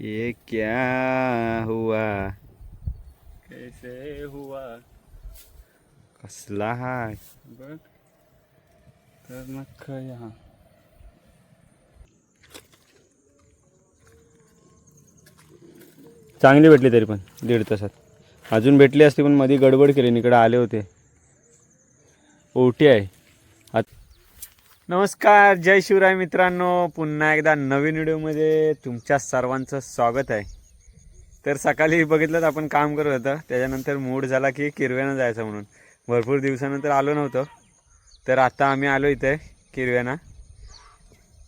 ये क्या हुआ? कैसे हुआ? कसला हाय? बघ तर चांगली भेटली तरी पण दीड तासात. अजून भेटली असती पण मध्ये गडबड केली इकडे आले होते. ओटी आहे. नमस्कार जय शिवराय मित्रांनो. पुन्हा एकदा नवीन व्हिडिओमध्ये तुमच्या सर्वांचं स्वागत आहे. तर सकाळी बघितलं तर आपण काम करत होतं. त्याच्यानंतर मूड झाला की किरव्यानं जायचं म्हणून. भरपूर दिवसानंतर आलो नव्हतो. तर आता आम्ही आलो इथे किरव्याना.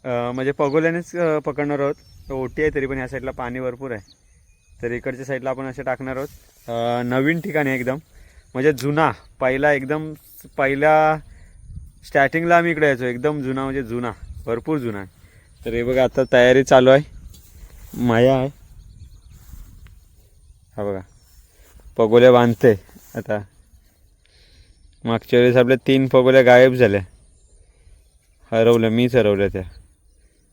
म्हणजे पगोल्यानेच पकडणार आहोत. ओटी आहे तरी पण ह्या साईडला पाणी भरपूर आहे. तर इकडच्या साईडला आपण असे टाकणार आहोत. नवीन ठिकाणी आहे एकदम. म्हणजे जुना पहिला एकदम पहिल्या स्टार्टिंगला आम्ही इकडे यायचो एकदम जुना म्हणजे जुना भरपूर जुना आहे. तर हे बघा आता तयारी चालू आहे. माया आहे. हा बघा पगोल्या बांधते. आता मागच्या वेळेस आपल्या तीन पगोल्या गायब झाल्या. हरवल्या मीच हरवल्या त्या.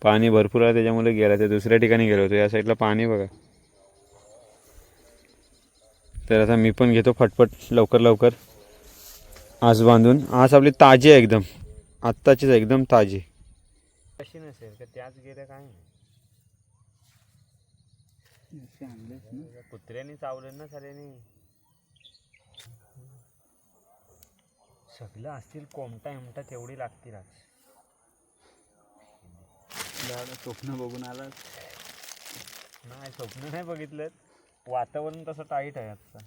पाणी भरपूर आहे त्याच्यामुळे गेला. ते दुसऱ्या ठिकाणी गेलो होतो. या साईडला पाणी बघा. तर आता मी पण घेतो फटफट लवकर लवकर. आज बांधून. आज आपली ताजी आहे एकदम. आत्ताचीच आहे, एकदम ताजी. कशी नसेल का? त्याच गेल्या काय आणलेच ना कुत्र्याने चावलं ना साल्याने सगळं असतील कोमटा हिमटा तेवढी लागतील आज. दादा स्वप्न बघून आला नाही स्वप्न नाही बघितलं. वातावरण तसं टाईट आहे आजचा.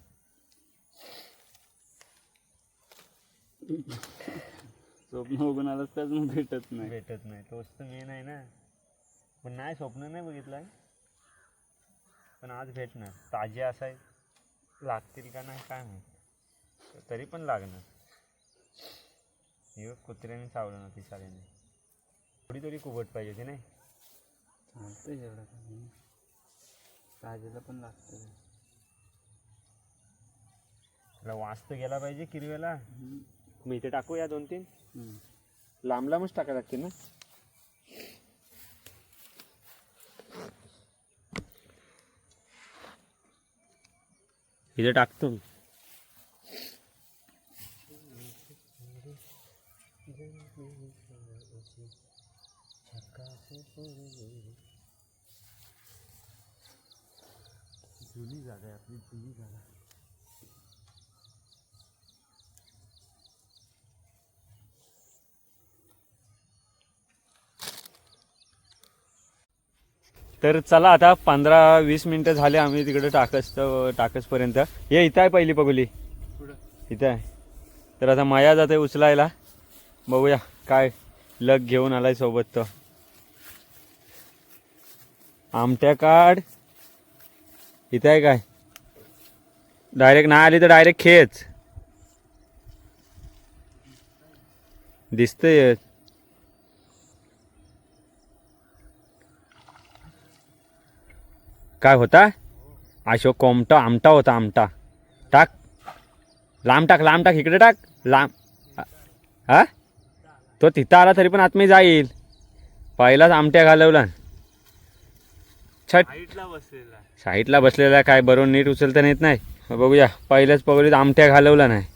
स्वप्न बघून आलास त्याच मग भेटत नाही. भेटत नाही. तोच तर मेन आहे ना. पण नाही स्वप्न नाही बघितलं पण आज भेटणार. ताजे असाय. लागतील का नाही काय माहीत. तरी पण लागणार. हे कुत्र्याने चावलं ना ती साल्याने थोडी तरी कुबट पाहिजे होती नाही. चालतंय एवढं काही. ताजेला पण लागतं त्याला वास तर गेला पाहिजे किरव्याला मी इथे टाकू या दोन तीन? हम्म. लांब लांबच टाका लागते ना? इथे टाकतो मी. जुनी जागा आहे आपली जुनी जागा. तर चला आता पंधरा वीस मिनटं झाले आम्ही तिकडे टाकस टाकसपर्यंत. ये इथं आहे पहिली पगुली. इथं आहे. तर आता माया जाते उचलायला. बघूया काय लग घेऊन आलाय सोबत तो. आमट्या काढ. इथं आहे काय? डायरेक्ट नाही आली तर डायरेक्ट खेच. दिसतंय. काय होता? अशोक कोमटा आमटा होता आमटा. टाक. लांब टाक लांब टाक इकडे टाक. लांब. हा? तो तिथं आला तरी पण आतमध्ये जाईल. पहिलाच आमट्या घालवला. छट. साईडला बसलेला. काय बरोबर नीट उचलता येत नाही. बघूया पहिल्याच पगोलीत आमट्या घालवला नाही.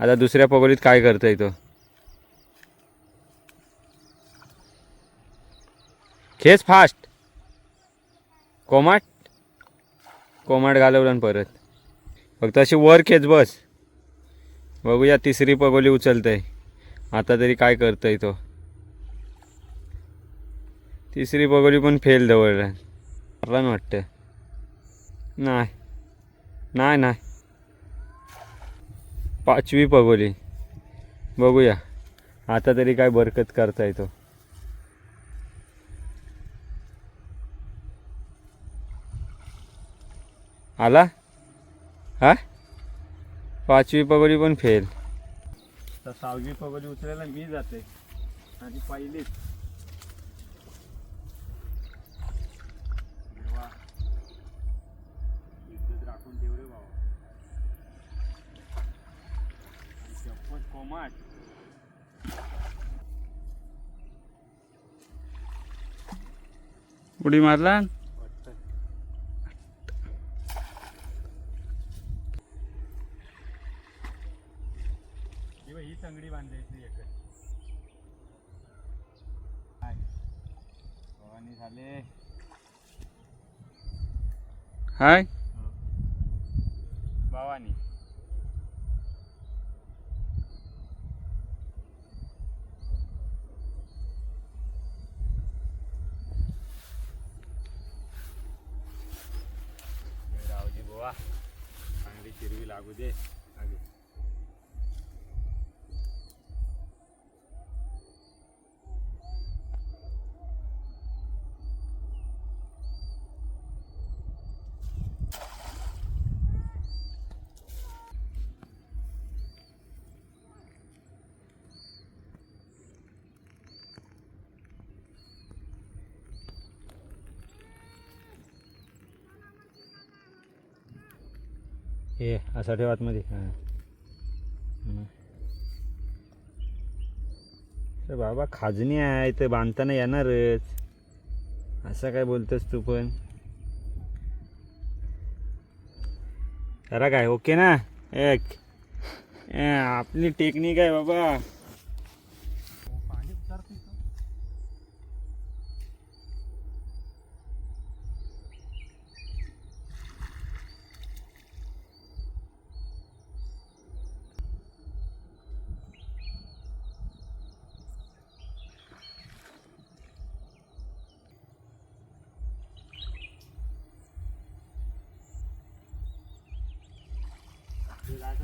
आता दुसऱ्या पगोलीत काय करतोय तो? खेच फास्ट कोमाट? कोमाट घालवलं परत. फक्त अशी वर खेच बस. बघूया तिसरी पगोली उचलतंय. आता तरी काय करतोय तो? तिसरी पगोली पण फेल जवळ रन वाटतं नाही. नाही नाही. पाचवी पगोली. बघूया. आता तरी काय बरकत करता येतो आला? हा? पाचवी पगोली पण फेल. तर सहावी पगोली उचलायला मी जाते. आणि पहिलीच. राखून ठेव रे बाबा आणि कोमाट उडी मारला वाटतं हाय भावानी राहू हे असा ठेवा आतमध्ये. हां. बाबा खाजणी आहे तर बांधताना येणारच. असं काय बोलतोस तू पण? खरा काय ओके ना? एक. आपली टेक्निक आहे बाबा.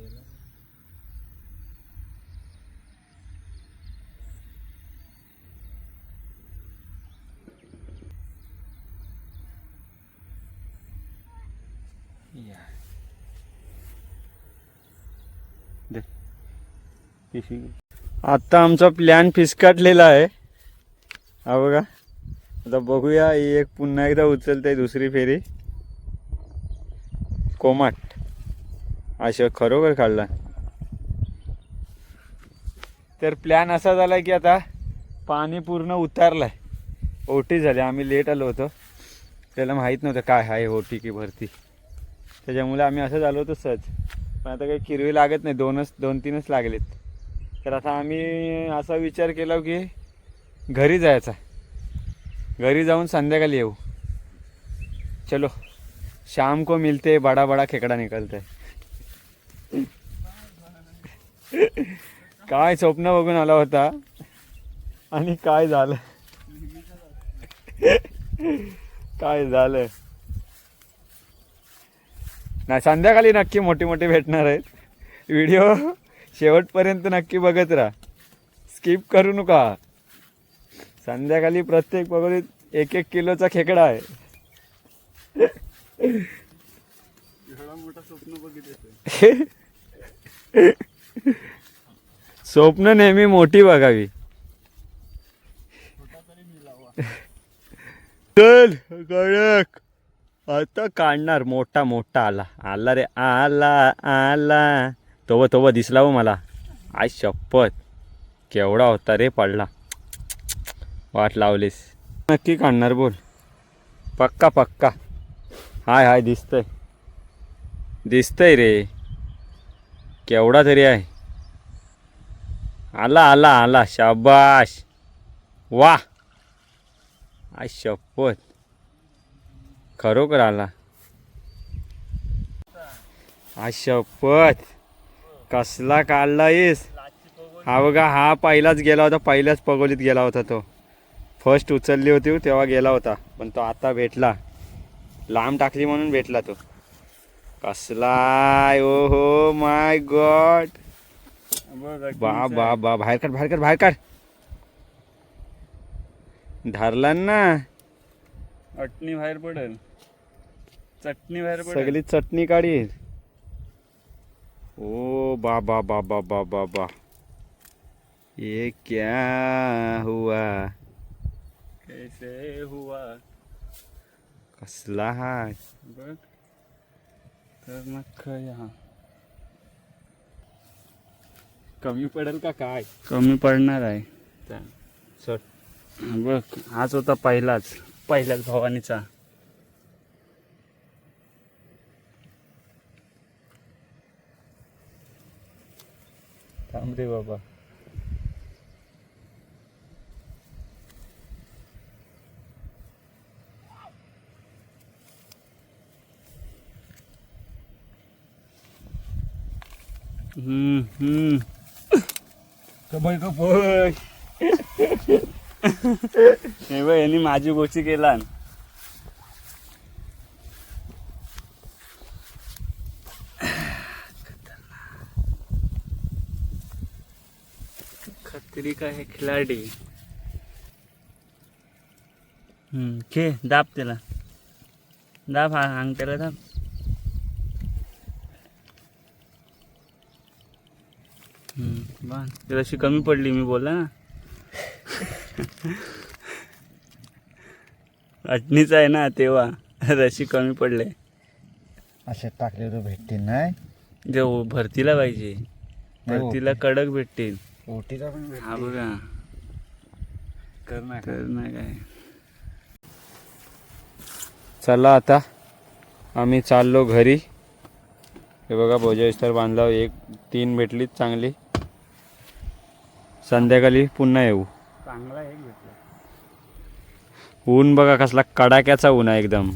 गेला आता आमचा प्लॅन फिसकाटलेला आहे. हा बघा. आता बघूया एक पुन्हा एकदा उचलते दुसरी फेरी. कोमाट. अशा खरोखर काढला. तर प्लॅन असा झाला की आता पाणी पूर्ण उतारलाय. ओटी झाली. आम्ही लेट आलो होतो. त्याला माहीत नव्हतं काय आहे ओटी की भरती. त्याच्यामुळे आम्ही असं झालो होतो सहज. पण आता काही किरवी लागत नाही. दोनच दोन तीनच लागलेत. तर आता आम्ही असा विचार केला की घरी जायचा. घरी जाऊन संध्याकाळी येऊ. चलो. शाम को मिलते बडा बडा खेकडा निकलते. काय स्वप्न बघून आला होता आणि काय झालं? काय झालं? नाही संध्याकाळी नक्की मोठी मोठी भेटणार आहेत. व्हिडिओ शेवटपर्यंत नक्की बघत राहा. स्किप करू नका. संध्याकाळी प्रत्येक पगडीत एक एक किलोचा खेकडा आहे. मोठा स्वप्न बघितलं. स्वप्न नेहमी मोठी बघावी. चल गळक आता काढणार मोठा मोठा आला. आला रे आला आला. तोव तोव दिसला हो मला. आय शपथ. केवढा होता रे पडला. वाट लावलीस. नक्की काढणार बोल. पक्का पक्का. हाय हाय दिसतंय. दिसतंय रे. केवढा तरी आहे. आला आला आला. शाबाश वा. आय शपथ. खरोखर आला. आय शपथ. कसला काढला येस हा बघा हा पहिलाच गेला होता. पहिल्याच पगोलीत गेला होता तो. फर्स्ट उचलली होती तेव्हा गेला होता. पण तो आता भेटला. लांब टाकली म्हणून भेटला तो. कसला ओ हो माय गॉड बा बा बा बाहेर काढ बाहेर काढ बाहेर काढ. धरला ना. अटणी बाहेर पडेल. चटणी बाहेर पडेल. सगळी चटणी काढी बा बा बा बा बा बा बा. ये क्या हुआ? कैसे हुआ? कसला हाय? बघ. तर मग काय हा. कमी पडेल का काय? कमी पडणार आहे. सोड. बघ हाच होता पहिलाच पहिल्याच भवानीचा. थांब रे बाबा. कबय कबय हे बघ यांनी माझी गोची केला. खत्री का है खिलाडी? हम्म खे दाब त्याला. दाब हा अंग त्याला दाब. अशी कमी पडली मी बोलला ना. अटणीच आहे ना तेव्हा. रशी कमी पडले. असे टाकले तर भेटतील नाही. जे भरतीला पाहिजे. भरतीला कडक भेटतील ओटीला पण हा बघा. कर ना तर नाही काय चला आता. आम्ही चाललो घरी. हे बघा भोजा विस्तार बांधला एक तीन भेटलीत चांगली. संध्याकाळी पुन्हा येऊ. चांगला एक भेटला. ऊन बघा कसला कडाक्याचा ऊन आहे एकदम.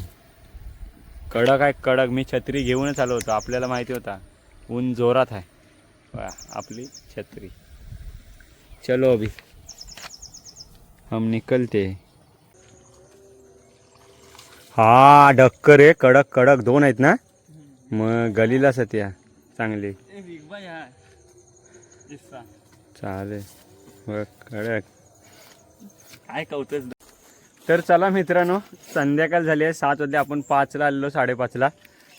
कडक आहे कडक. मी छत्री घेऊनच आलो होतो. आपल्याला माहिती होता. ऊन जोरात आहे. आपली छत्री. चलो अभी. हम निकलते. हा डक्कर आहे. कडक कडक. दोन आहेत ना? मग गलीला सत्या चांगली. चालेल. कडक काय कौतच तर चला मित्रांनो संध्याकाळ झाली आहे सात वाजले आपण पाचला आलेलो साडेपाचला.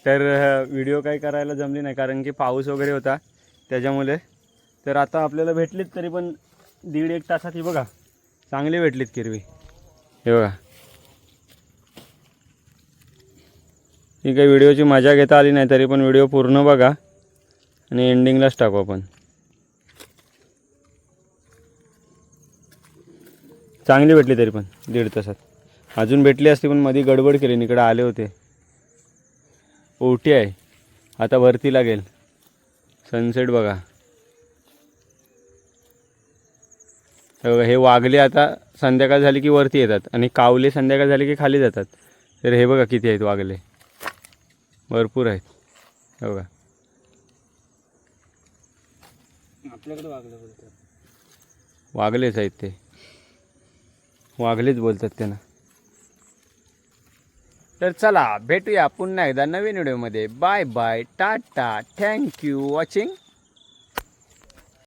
तर व्हिडिओ काही करायला जमली नाही कारण की पाऊस वगैरे होता त्याच्यामुळे. तर आता आपल्याला भेटलीत तरी पण दीड एक तासात ही बघा चांगली भेटलीत किरवी. हे बघा. ही काही व्हिडिओची मजा घेता आली नाही तरी पण व्हिडिओ पूर्ण बघा आणि एंडिंगलाच टाकू आपण. चांगली भेटली तरी पण दीड तासात. अजून भेटली असती पण मध्ये गडबड केली इकडे आले होते. ओटी आहे. आता वरती लागेल. सनसेट बघा. हे बघा हे वागले आता संध्याकाळ झाली की वरती येतात आणि कावले संध्याकाळ झाली की खाली जातात. तर हे बघा किती आहेत वागले भरपूर आहेत. हे बघा. आपल्याकडे वागलं बोलतात. वागलेच आहेत ते. वागलेच बोलतात त्यांना. तर चला भेटूया पुन्हा एकदा नवीन व्हिडिओमध्ये. Bye bye tata thank you watching.